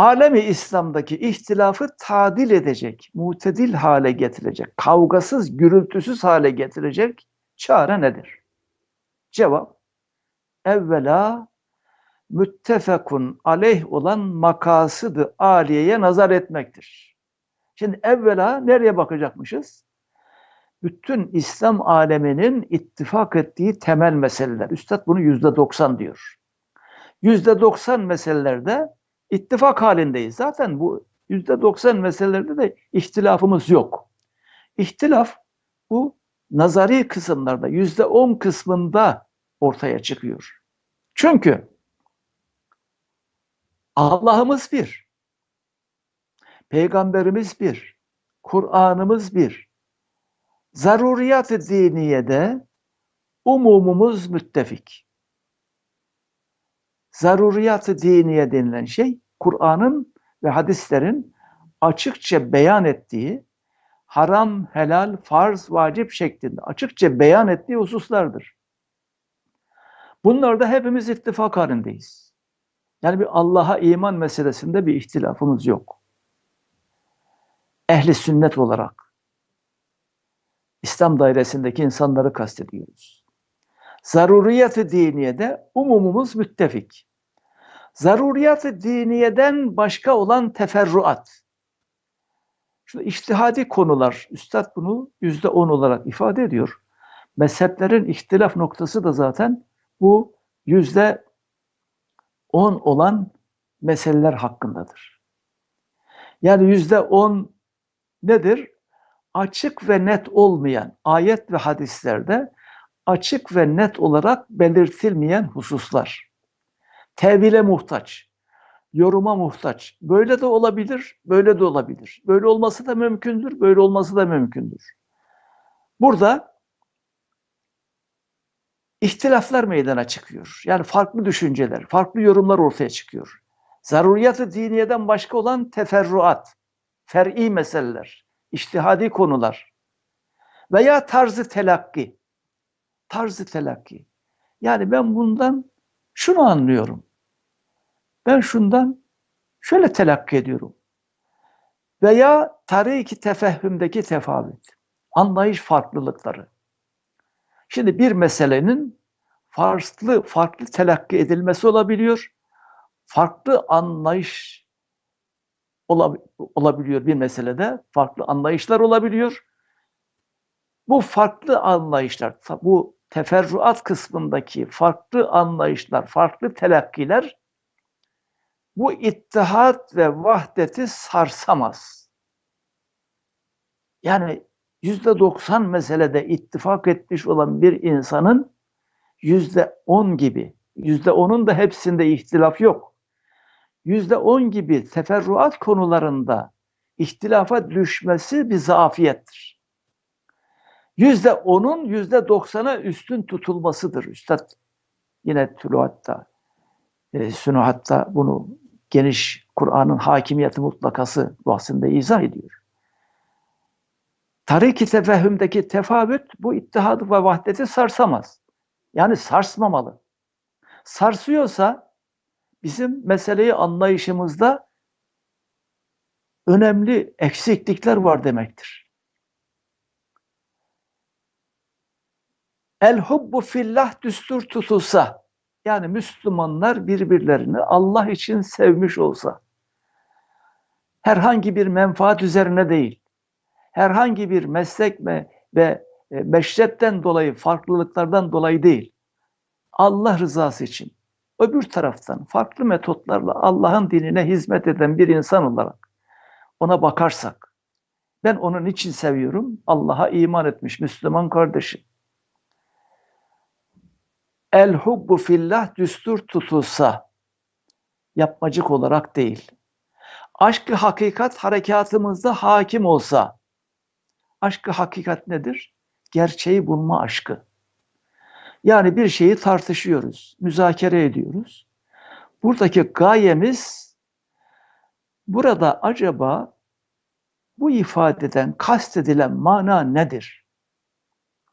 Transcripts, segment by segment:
alemi İslam'daki ihtilafı tadil edecek, mutedil hale getirecek, kavgasız, gürültüsüz hale getirecek çare nedir? Cevap, evvela müttefekun aleyh olan makasıdı aliyeye nazar etmektir. Şimdi evvela nereye bakacakmışız? Bütün İslam aleminin ittifak ettiği temel meseleler. Üstad bunu yüzde doksan diyor. Yüzde doksan meselelerde ittifak halindeyiz. Zaten bu yüzde doksan meselelerde de ihtilafımız yok. İhtilaf bu nazari kısımlarda yüzde on kısmında ortaya çıkıyor. Çünkü Allah'ımız bir. Peygamberimiz bir. Kur'an'ımız bir. Zaruriyat-ı diniyede umumumuz müttefik. Zaruriyat-ı diniye denilen şey Kur'an'ın ve hadislerin açıkça beyan ettiği haram, helal, farz, vacip şeklinde açıkça beyan ettiği hususlardır. Bunlarda hepimiz ittifak halindeyiz. Yani bir Allah'a iman meselesinde bir ihtilafımız yok. Ehli sünnet olarak İslam dairesindeki insanları kastediyoruz. Zaruriyat-ı diniyede umumumuz müttefik. Zaruriyat-ı diniyeden başka olan teferruat. Şu iştihadi konular, Üstad bunu yüzde on olarak ifade ediyor. Mezheplerin ihtilaf noktası da zaten bu yüzde on olan meseleler hakkındadır. Yani yüzde on nedir? Açık ve net olmayan ayet ve hadislerde açık ve net olarak belirtilmeyen hususlar. Tevile muhtaç, yoruma muhtaç. Böyle de olabilir, böyle de olabilir. Böyle olması da mümkündür, böyle olması da mümkündür. Burada ihtilaflar meydana çıkıyor. Yani farklı düşünceler, farklı yorumlar ortaya çıkıyor. Zaruriyat-ı diniyeden başka olan teferruat, fer'i meseleler, iştihadi konular veya tarzı telakki. Tarzı telakki. Yani ben bundan şunu anlıyorum. Ben şundan şöyle telakki ediyorum. Veya tarih-i tefehhümdeki tefavüt. Anlayış farklılıkları. Şimdi bir meselenin farklı farklı telakki edilmesi olabiliyor. Farklı anlayış olabiliyor bir meselede. Farklı anlayışlar olabiliyor. Bu farklı anlayışlar, bu teferruat kısmındaki farklı anlayışlar, farklı telakkiler bu ittihat ve vahdeti sarsamaz. Yani yüzde doksan meselede ittifak etmiş olan bir insanın yüzde on gibi, yüzde onun da hepsinde ihtilaf yok. Yüzde on gibi teferruat konularında ihtilafa düşmesi bir zafiyettir. Yüzde onun yüzde doksana üstün tutulmasıdır. Üstad yine Tuluat'ta, e, Sünuhat'ta bunu geniş Kur'an'ın hakimiyeti mutlakası bahsinde izah ediyor. Tarik-i tefehümdeki tefavüt bu ittihadı ve vahdeti sarsamaz. Yani sarsmamalı. Sarsıyorsa bizim meseleyi anlayışımızda önemli eksiklikler var demektir. El hubbu fillah düstur tutulsa yani Müslümanlar birbirlerini Allah için sevmiş olsa herhangi bir menfaat üzerine değil herhangi bir meslek ve e, meşretten dolayı, farklılıklardan dolayı değil. Allah rızası için öbür taraftan farklı metotlarla Allah'ın dinine hizmet eden bir insan olarak ona bakarsak ben onun için seviyorum. Allah'a iman etmiş Müslüman kardeşim. El hubbu fillah düstur tutulsa yapmacık olarak değil. Aşkı hakikat harekatımızda hakim olsa Aşkı hakikat nedir? Gerçeği bulma aşkı. Yani bir şeyi tartışıyoruz, müzakere ediyoruz. Buradaki gayemiz burada acaba bu ifadeden kastedilen mana nedir?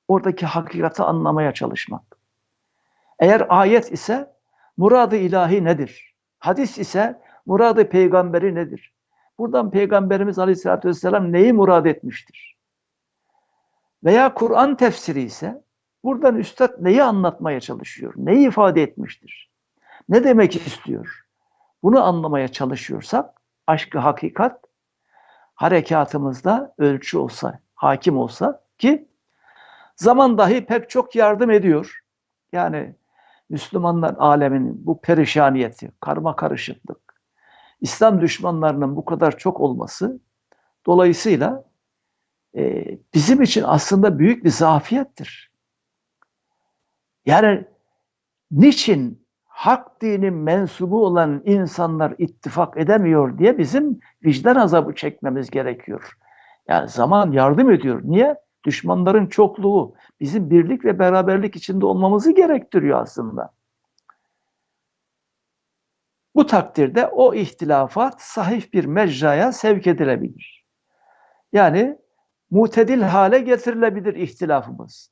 Oradaki hakikati anlamaya çalışmak. Eğer ayet ise muradı ilahi nedir? Hadis ise Muradı peygamberi nedir? Buradan Peygamberimiz Aleyhisselatü Vesselam neyi murad etmiştir? Veya Kur'an tefsiri ise buradan Üstad neyi anlatmaya çalışıyor? Neyi ifade etmiştir? Ne demek istiyor? Bunu anlamaya çalışıyorsak aşkı hakikat harekatımızda ölçü olsa, hakim olsa ki zaman dahi pek çok yardım ediyor. Yani Müslümanlar aleminin bu perişaniyeti, karma karışıklık, İslam düşmanlarının bu kadar çok olması dolayısıyla e, bizim için aslında büyük bir zafiyettir. Yani niçin hak dinin mensubu olan insanlar ittifak edemiyor diye bizim vicdan azabı çekmemiz gerekiyor. Yani zaman yardım ediyor. Niye? Düşmanların çokluğu bizim birlik ve beraberlik içinde olmamızı gerektiriyor aslında. Bu takdirde o ihtilafat sahih bir mecraya sevk edilebilir. Yani mutedil hale getirilebilir ihtilafımız.